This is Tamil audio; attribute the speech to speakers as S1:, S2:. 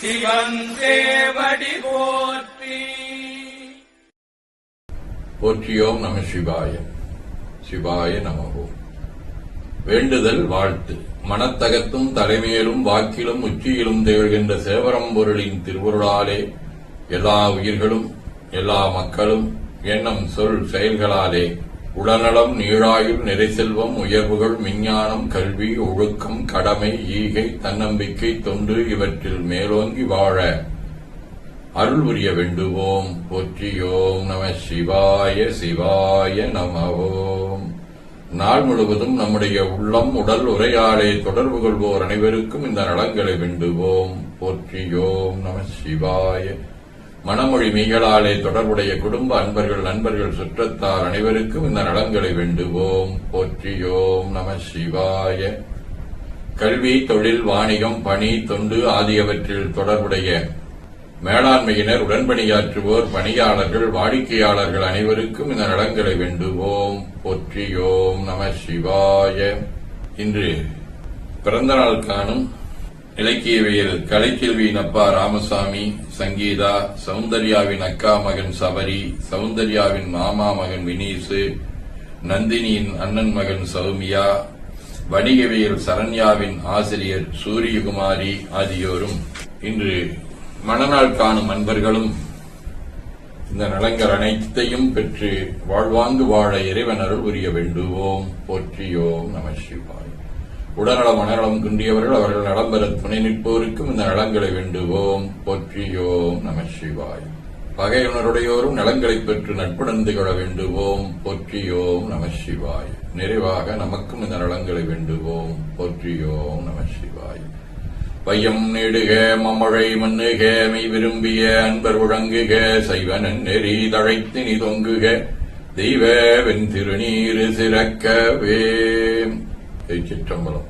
S1: சிவன் தேவடி போற்றி.
S2: போற்றியோம் நம சிவாய. சிவாய நமகோ வேண்டுதல் வாழ்த்து. மனத்தகத்தும் தலைமையிலும் வாக்கிலும் உச்சியிலும் திகழ்கின்ற சேவரம்பொருளின் திருவுருளாலே எல்லா உயிர்களும் எல்லா மக்களும் எண்ணம் சொல் செயல்களாலே உடல்நலம் நீழாயுள் நிறைசெல்வம் உயர்வுகள் விஞ்ஞானம் கல்வி ஒழுக்கம் கடமை ஈகை தன்னம்பிக்கை தொண்டு இவற்றில் மேலோங்கி வாழ அருள் புரிய வேண்டுவோம். போற்றியோம் நம சிவாய சிவாய நமவோம் நாள் முழுவதும் நம்முடைய உள்ளம் உடல் உரையாடை தொடர்பு கொள்வோர் அனைவருக்கும் இந்த நலங்களை வேண்டுவோம். போற்றியோம் நம சிவாய. மனமொழி மீகளாலே தொடர்புடைய குடும்ப அன்பர்கள் நண்பர்கள் சுற்றத்தார் அனைவருக்கும் இந்த நலங்களை வேண்டுவோம். போற்றியோம் நம சிவாய. கல்வி தொழில் வாணிகம் பணி தொண்டு ஆகியவற்றில் தொடர்புடைய மேலாண்மையினர் உடன்பணியாற்றுவோர் பணியாளர்கள் வாடிக்கையாளர்கள் அனைவருக்கும் இந்த நலன்களை வேண்டுவோம். போற்றியோம் நம சிவாய. இன்று பிறந்த நாள் காணும் இலக்கியவியல் கலைக்கெல்வியின் அப்பா ராமசாமி சங்கீதா சௌந்தர்யாவின் அக்கா மகன் சபரி சௌந்தர்யாவின் மாமா மகன் வினீசு நந்தினியின் அண்ணன் மகன் சௌமியா வணிகவியல் சரண்யாவின் ஆசிரியர் சூரியகுமாரி ஆகியோரும் இன்று மணநாள் காணும் அன்பர்களும் இந்த நலங்கள் அனைத்தையும் பெற்று வாழ்வாங்கு வாழ இறைவன் உரிய வேண்டுவோம். போற்றியோம் நம சிவாய். உடல்நலம் மனநலம் குன்றியவர்கள் அவர்கள் நலம் பெற துணை நிற்போருக்கும் இந்த நலங்களை வேண்டுவோம். போற்றியோம் நம சிவாய். பகையுணருடையோரும் நலங்களைப் பெற்று நட்புடன் கொள்ள வேண்டுவோம். போற்றியோம் நம சிவாய். நிறைவாக நமக்கும் இந்த நலங்களை வேண்டுவோம். போற்றியோம் நம சிவாய். பையம் நெடுக மமழை மண்ணுக மெய் விரும்பிய அன்பர் உழங்குக சைவனன் நெறி தழைத்து நீ தொங்குக. தெய்வ வெண் திருநீரு சிறக்கவே. சிற்றம்பலம்.